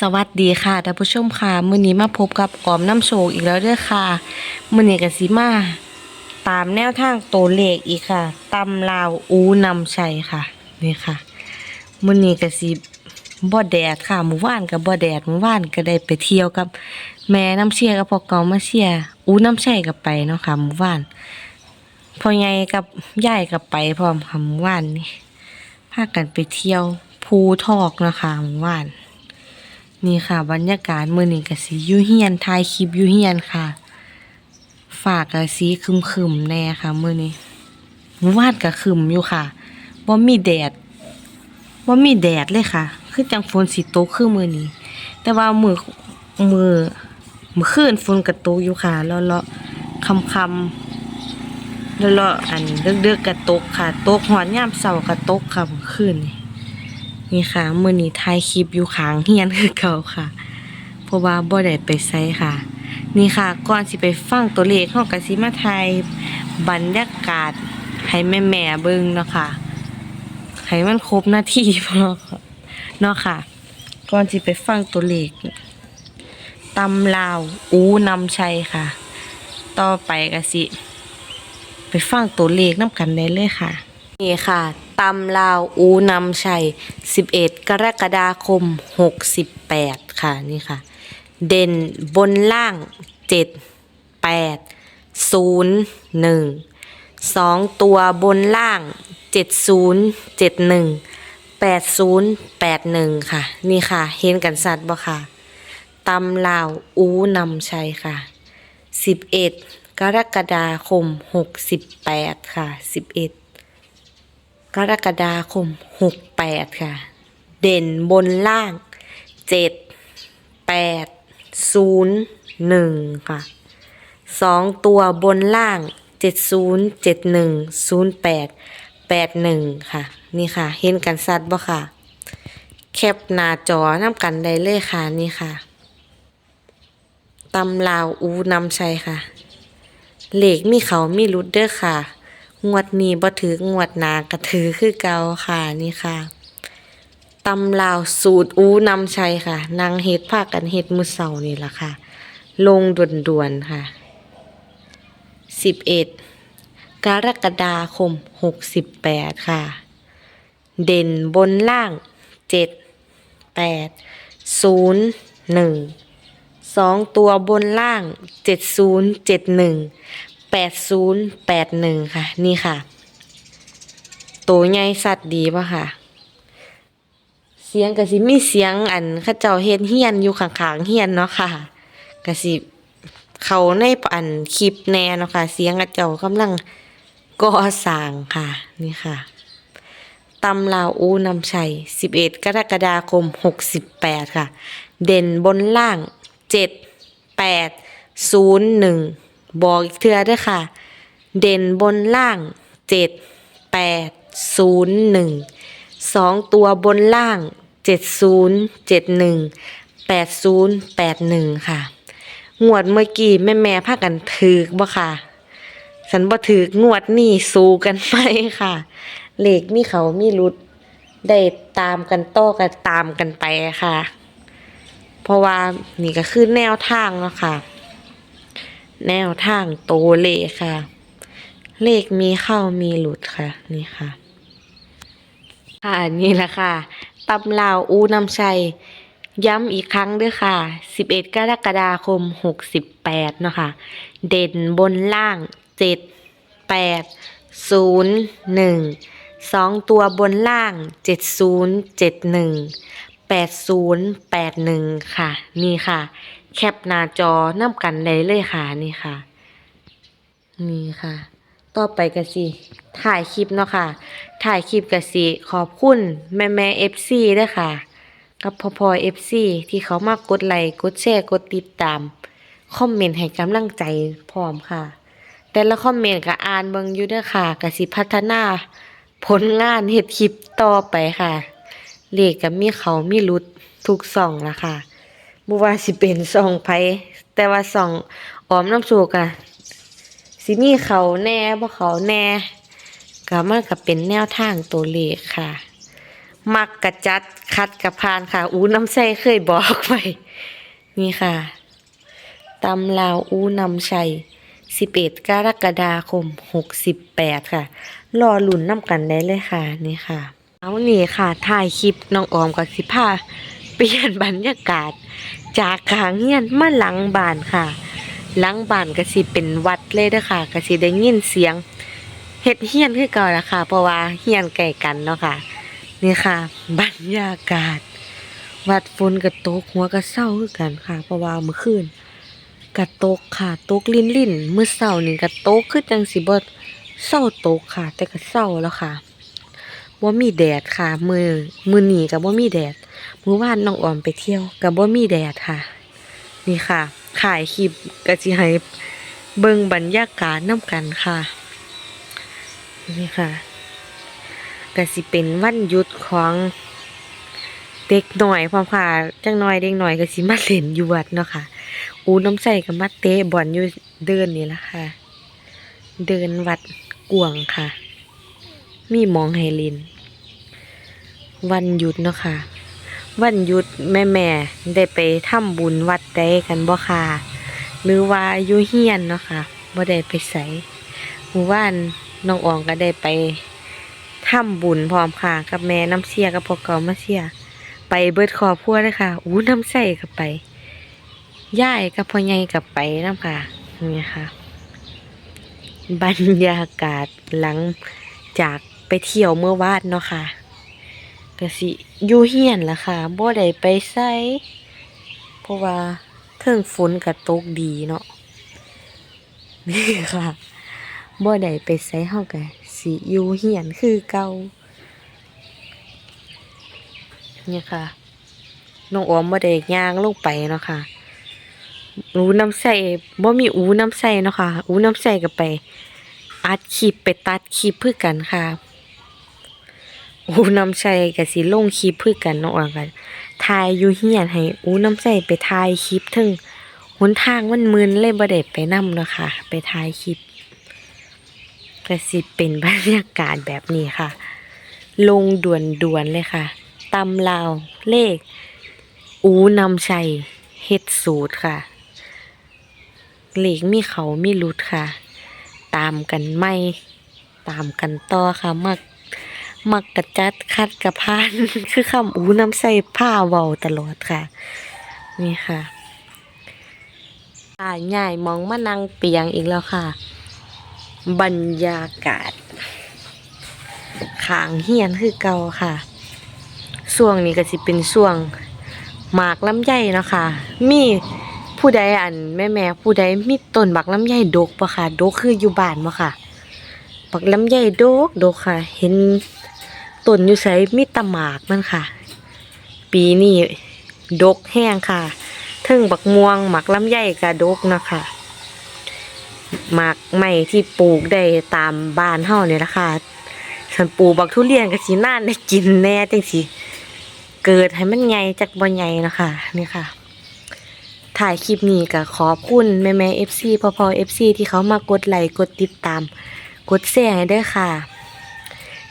สวัสดีค่ะท่านผู้ชมค่ะมื้อนี้มาพบกับออมน้ำโชคอีกแล้วเด้อค่ะมื้อนี้ก็สิมาตามแนวทางตัวเลขอีกค่ะตำลาวอูนำชัยค่ะนี่ค่ะมื้อนี้ก็สิบ่แดดค่ะหมู่บ้านก็บ่แดดหมู่บ้านก็ได้ไปเที่ยวกับ แม่น้ำเชียกับพ่อเกามาเชียอูน้ำชัยก็ไปเนาะค่ะหมู่บ้านพ่อใหญ่กับยายก็ไปพร้อมค่ะหมู่บ้านนี่พากันไปเที่ยวภูทอกนะคะหมู่บ้าน นี่ค่ะ บรรยากาศมื้อนี้ก็สิอยู่เฮียนถ่ายคลิปอยู่เฮียนค่ะ ฝากก็สีครึมๆแน่ค่ะมื้อนี้มื่อวานก็คึมอยู่ค่ะบ่มีแดดบ่มีแดดเลยค่ะ คือจังฝนสิตกคือมื้อนี้ แต่ว่ามื้อมื้อมื้อคืนฝนก็ตกอยู่ค่ะเลาะๆค่ำๆเลาะๆอันดึกๆก็ตกค่ะ ตกฮอดยามเช้าก็ตกค่ะมื้อคืนนี้ นี่ค่ะมื้อนี้ถ่ายคลิปอยู่ข้างเฮียนคือเก่าค่ะ เพราะว่าบ่ได้ไปไสค่ะ นี่ค่ะก่อนสิไปฟังตัวเลขเฮาก็สิมาถ่ายบรรยากาศให้แม่ๆเบิ่งเนาะค่ะให้มันครบหน้าที่พอเนาะค่ะ ก่อนสิไปฟังตัวเลขตำลาวอูนำชัยค่ะ ต่อไปก็สิ ไปฟังตัวเลขนํกันได้เลยค่ะ นี่ค่ะ ตำลาวอูนำชัย 11 กรกฎาคม 68 ค่ะนี่ค่ะ เด่นบนล่าง 7 8 0 1 2 ตัวบนล่าง 70 71 80 81 ค่ะ นี่ค่ะ เห็นกันสัตว์บ่ค่ะตำลาวอูนำชัยค่ะ 11 กรกฎาคม 68 ค่ะ 11 กรกฎาคม 68 ค่ะ เด่นบนล่าง 7 8 0 1 ค่ะสองตัวบนล่าง 70 71 08 81 ค่ะ นี่ค่ะ เห็นกันสัดบ่ค่ะ แคปหน้าจอน้ำกันได้เลยค่ะ นี่ค่ะตำลาวอูนำชัยค่ะ เหล็กมีเขามีรุดเด้อค่ะ งวดนี้บ่ถืองวดหนากระถือคือเก่าค่ะนี่ค่ะตำลาวสูตรอูนำชัยค่ะ นางเฮ็ดพากันเฮ็ดมือเสานี่ล่ะค่ะ ลงด่วนๆค่ะ11กรกฎาคม68ค่ะ เด่นบนล่าง7 8 0 1สองตัวบนล่างเจ็ดศูนย์เจ็ดหนึ่ง 70 71 80 81ค่ะ นี่ค่ะ ตัวใหญ่สัตว์ดีป่ะค่ะ เสียงกะสิมีเสียงอันข้าเจ้าเฮ็ดเฮียนอยู่ข้างๆเฮียนเนาะค่ะกะสิเขาในอันคลิปแน่เนาะค่ะ เสียงกระเจ้ากำลังก่อสร้างค่ะ นี่ค่ะตำลาวอูนำชัย 11 กรกฎาคม 68 ค่ะ เด่นบนล่าง 7 8 0 1 บอกอีกเทื่อด้วยค่ะ เด่นบนล่าง 7 8 0 1สองตัวบนล่าง 70 71 80 81 ค่ะงวดเมื่อกี้แม่แม่พากันถือบ่ค่ะฉันบ่ถืองวดนี่สู้กันไปค่ะเลขมีเขามีรุดได้ตามกันโต้กันตามกันไปค่ะ เพราะว่านี่ก็คือแนวทางเนาะค่ะ แนวทางโตวเลขค่ะ เลขมีเข้ามีหลุดค่ะ นี่ค่ะ ค่ะนี่แหละค่ะตำลาวอูนำชัย ย้ำอีกครั้งด้วยค่ะ 11 กรกฎาคม 68 เนาะค่ะ เด่นบนล่าง 7 8 0 1สองตัวบนล่าง 70 71 80 81 ค่ะ นี่ค่ะ แคปหน้าจอนำกันได้เลยค่ะนี่ค่ะ นี่ค่ะ ต่อไปก็สิถ่ายคลิปเนาะค่ะ ถ่ายคลิปก็สิขอบคุณแม่แม่เอฟซีด้วยค่ะ กับพ่อพ่อเอฟซีที่เขามากดไลค์กดแชร์กดติดตาม คอมเมนต์ให้กำลังใจพร้อมค่ะ แต่ละคอมเมนต์ก็อ่านเบิ่งอยู่ด้อค่ะก็สิพัฒนาผลงานเฮ็ดคลิปต่อไปค่ะ เลขก็มีเขามีหลุดทุกช่องละค่ะ บ่ว่าสิเป็นช่องไผแต่ว่าช่องออมน้ำโชกอะสิมีเขาแน่บ่เขาแน่ก็มันก็เป็นแนวทางตัวเลขค่ะ มักกระจัดคัดกระพานค่ะ อูน้ำใสเคยบอกไว้นี่ค่ะตำลาวอูน้ำชัย11กรกฎาคม 68 ค่ะ รอหลุ่นน้ำกันได้เลยค่ะ นี่ค่ะ เอานี่ค่ะถ่ายคลิปน้องออมกับสิพา เปลี่ยนบรรยากาศ จากขางเฮียนมาหลังบ้านค่ะ หลังบ้านก็สิเป็นวัดเลยเด้อค่ะก็สิได้ยินเสียงเฮ็ดเฮียนคือเก่าละค่ะ เพราะว่าเฮียนใกล้กันเนาะค่ะ นี่ค่ะ บรรยากาศ วัดฝนก็ตกหัวก็เศร้าคือกันค่ะ เพราะว่าเมื่อคืนก็ตกค่ะตกลิ่นลิ่นๆมื้อเช้านี่ก็ตกคือจังสิบ่เศร้าตกค่ะ แต่ก็เศร้าแล้วค่ะ บ่มีแดดค่ะ มือมื้อนี้ก็บ่มีแดดมือวานน้องออมไปเที่ยวก็บ่มีแดดค่ะ นี่ค่ะขายคลิปก็สิให้เบิ่งบรรยากาศนํกันค่ะ นี่ค่ะก็สิเป็นวันหยุดของเด็กหน่อยพร้อมค่ะจังหน้อยเด็กหน่อยก็สิมาเล่นอยู่วัดเนาะค่ะ อูน้ำใส่ก็มาเตะบอลอยู่เดินนี่ละค่ะ เดินวัดกวงค่ะ มีมองให้เลิน วันหยุดเนาะค่ะ วันหยุดแม่แม่ได้ไปทำบุญวัดใดกันบ่ค่ะ หรือว่าอยู่เฮียนเนาะค่ะบ่ได้ไปไสหมู่บ้านน้องอองก็ได้ไปทำบุญพร้อมค่ะ กับแม่น้ำเสียกับพ่อเก่ามาเสีย ไปเบิดคอบครัวเลยค่ะอู้น้ำใส่กับไปย่ายกับพ่อใหญ่กับไปน้ำค่ะนี่ค่ะ บรรยากาศหลังจาก ไปเที่ยวเมื่อวานเนาะค่ะก็สิอยู่เฮียนล่ะค่ะบ่ได้ไปไสเพราะว่าเทิงฝนก็ตกดีเนาะนี่ค่ะบ่ได้ไปไสเฮาก็สิอยู่เฮียนคือเก่าเนี่ยค่ะน้องออมบ่ได้ย่างลงไปเนาะค่ะอูน้ำใส่บ่มีอูน้ำใส่เนาะค่ะ อูน้ำใส่ก็ไป อัดคลิปไปตัดคลิปเพื่อกันค่ะ อูน้ำใส่ก็สิลงคลิปเพื่อกันน้องออมกันถ่ายอยู่เฮียนให้อูน้ำใส่ไปถ่ายคลิปถึงหนทางมันมึนเลยบ่ได้ไปนํเนาะค่ะ ไปถ่ายคลิปก็สิเป็นบรรยากาศแบบนี้ค่ะ ลงด่วนด่วนเลยค่ะตำลาวเลข อูนำชัยเฮ็ดสูตรค่ะเลขมีเขามีรุดค่ะ ตามกันไม่ ตามกันต่อค่ะมัก มักกระจัดคัดกระพาน คือคำอูน้ำใส่ผ้าเวาตลอดค่ะ นี่ค่ะอ่าใหญ่มองมานั่งเปียงอีกแล้วค่ะ บรรยากาศขางเฮียนคือเก่าค่ะช่วงนี้ก็สิเป็นช่วงหมากลำไยเนาะค่ะ มีผู้ใดอันแม่แม่ผู้ใดมีต้นบักลำไยดกปะค่ะดกคืออยู่บ้านบ่ค่ะบักลำไยดกดกค่ะ เห็น ต้นอยู่ไสมีตะหมากมันค่ะ ปีนี้ดกแห้งค่ะเทิงบักม่วงหมักลำไยก็ดกนะคะหมากใหม่ที่ปลูกได้ตามบ้านเฮาเนี่ยละคะฉันปลูกบักทุเรียนก็สิน่านได้กินแน่จังสิเกิดให้มันใหญ่จากบ่ใหญ่นะคะนี่ค่ะ ถ่ายคลิปนี้ก็ขอบคุณแม่แม่เอฟซีพอพอเอฟซีที่เขามากดไลค์กดติดตาม กดแชร์ให้ด้วยค่ะ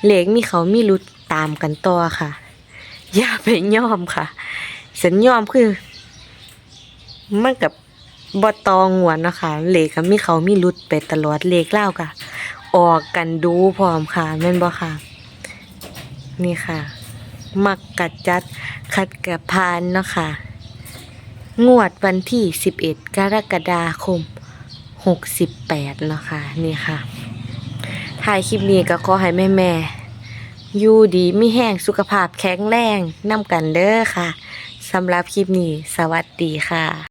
เหล็กมีเขามีรุดตามกันต่อค่ะ อย่าไปยอมค่ะ สัญยอมคือ มันกับบตองหวนนะคะเลขก็มีเขามีรุดไปตลอดเลขเล่าวค่ะ ออกกันดูพร้อมค่ะแม่นบ่ค่ะ นี่ค่ะ มักกัดจัดคัดกับพานเนาะค่ะ งวดวันที่ 11 กรกฎาคม 68เนาะค่ะนี่ค่ะ ถ่ายคลิปนี้ก็ขอให้แม่แม่ๆอยู่ดีไม่แห้งสุขภาพแข็งแรงนำกันเด้อค่ะสำหรับคลิปนี้ สวัสดีค่ะ